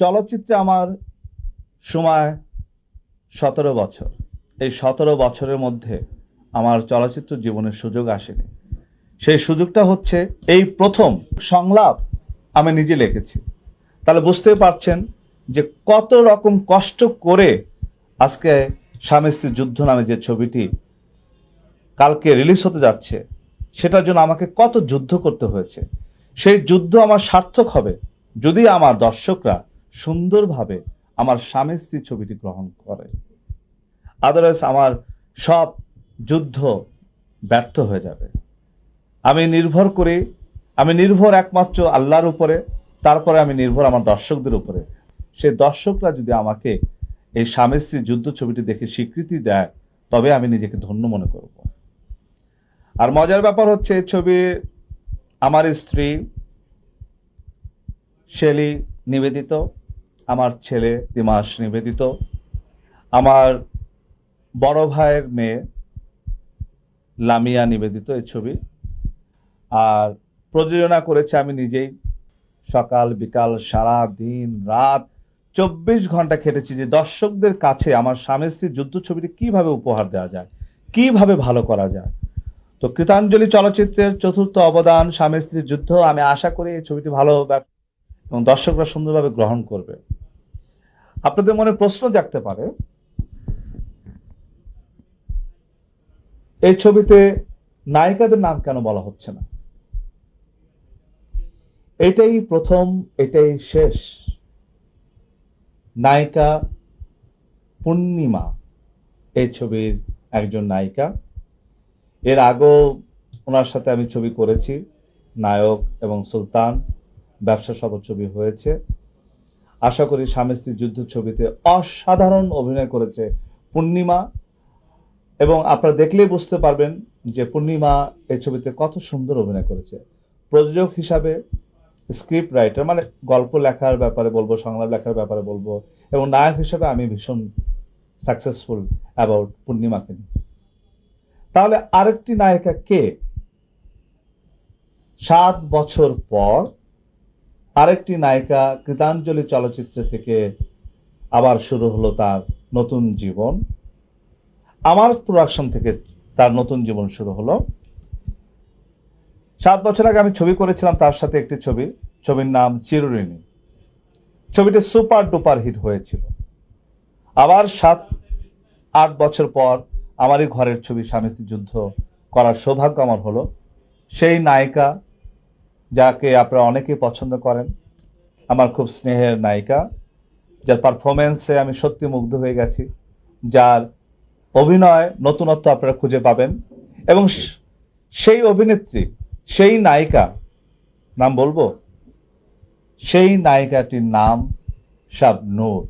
চলচ্চিত্রে আমার সময় সতেরো বছর। এই সতেরো বছরের মধ্যে আমার চলচ্চিত্র জীবনের সুযোগ আসেনি। সেই সুযোগটা হচ্ছে এই প্রথম সংলাপ আমি নিজে লিখেছি। তাহলে বুঝতে পারছেন যে কত রকম কষ্ট করে আজকে স্বামী স্ত্রী যুদ্ধ নামে যে ছবিটি কালকে রিলিজ হতে যাচ্ছে, সেটার জন্য আমাকে কত যুদ্ধ করতে হয়েছে। সেই যুদ্ধ আমার সার্থক হবে যদি আমার দর্শকরা সুন্দরভাবে আমার স্বামী স্ত্রী ছবিটি গ্রহণ করে। আদারওয়াইজ আমার সব যুদ্ধ ব্যর্থ হয়ে যাবে। আমি নির্ভর করি, আমি নির্ভর একমাত্র আল্লাহর উপরে, তারপরে আমি নির্ভর আমার দর্শকদের উপরে। সেই দর্শকরা যদি আমাকে এই স্বামী স্ত্রী যুদ্ধ ছবিটি দেখে স্বীকৃতি দেয়, তবে আমি নিজেকে ধন্য মনে করব। আর মজার ব্যাপার হচ্ছে ছবি, আমার স্ত্রী, শেলি নিবেদিত, আমার ছেলে দিমাস নিবেদিত, আমার বড় ভাইয়ের মেয়ে লামিয়া নিবেদিত এই ছবি। আর প্রযোজনা করেছে আমি নিজেই। সকাল, বিকাল, সারা দিন, রাত চব্বিশ ঘণ্টা খেটেছি যে দর্শকদের কাছে আমার স্বামী স্ত্রীর যুদ্ধ ছবিটি কীভাবে উপহার দেওয়া যায়, কীভাবে ভালো করা যায়। তো কৃতাঞ্জলি চলচ্চিত্রের চতুর্থ অবদান স্বামী স্ত্রীর যুদ্ধ। আমি আশা করি এই ছবিটি ভালো এবং দর্শকরা সুন্দরভাবে গ্রহণ করবে। আপনাদের মনে প্রশ্ন জাগতে পারে, এই ছবিতে নায়িকাদের নাম কেন বলা হচ্ছে না? এটাই প্রথম, এটাই শেষ। নায়িকা পূর্ণিমা, এই ছবির একজন নায়িকা। এর আগেও ওনার সাথে আমি ছবি করেছি, নায়ক এবং সুলতান। ব্যবসা সফল ছবি হয়েছে। আশা করি স্বামী স্ত্রী যুদ্ধ ছবিতে অসাধারণ অভিনয় করেছে পূর্ণিমা। এবং আপনারা দেখলেই বুঝতে পারবেন যে পূর্ণিমা এই ছবিতে কত সুন্দর অভিনয় করেছে। প্রযোজক হিসাবে স্ক্রিপ্ট রাইটার মানে গল্প লেখার ব্যাপারে বলব, সংলাপ লেখার ব্যাপারে বলব, এবং নায়ক হিসাবে আমি ভীষণ সাকসেসফুল অ্যাবাউট পূর্ণিমাকে নিয়ে। তাহলে আরেকটি নায়িকা কে? সাত বছর পর আরেকটি নায়িকা কৃতাঞ্জলি চলচ্চিত্র থেকে আবার শুরু হলো তার নতুন জীবন। আমার প্রোডাকশন থেকে তার নতুন জীবন শুরু হলো। সাত বছর আগে আমি ছবি করেছিলাম, তার সাথে একটি ছবি। ছবির নাম চিরুরিনী ছবিটি সুপার ডুপার হিট হয়েছিল। আবার সাত, আট বছর পর আমারই ঘরের ছবি স্বামী যুদ্ধ করার সৌভাগ্য আমার হলো। সেই নায়িকা যাকে আপনারা অনেকেই পছন্দ করেন, আমার খুব স্নেহের নায়িকা, যার পারফরমেন্সে আমি সত্যি মুগ্ধ হয়ে গেছি, যার অভিনয় নতুনত্ব আপনারা খুঁজে পাবেন এবং সেই অভিনেত্রী, সেই নায়িকা, নাম বলব? সেই নায়িকাটির নাম শাবনূর।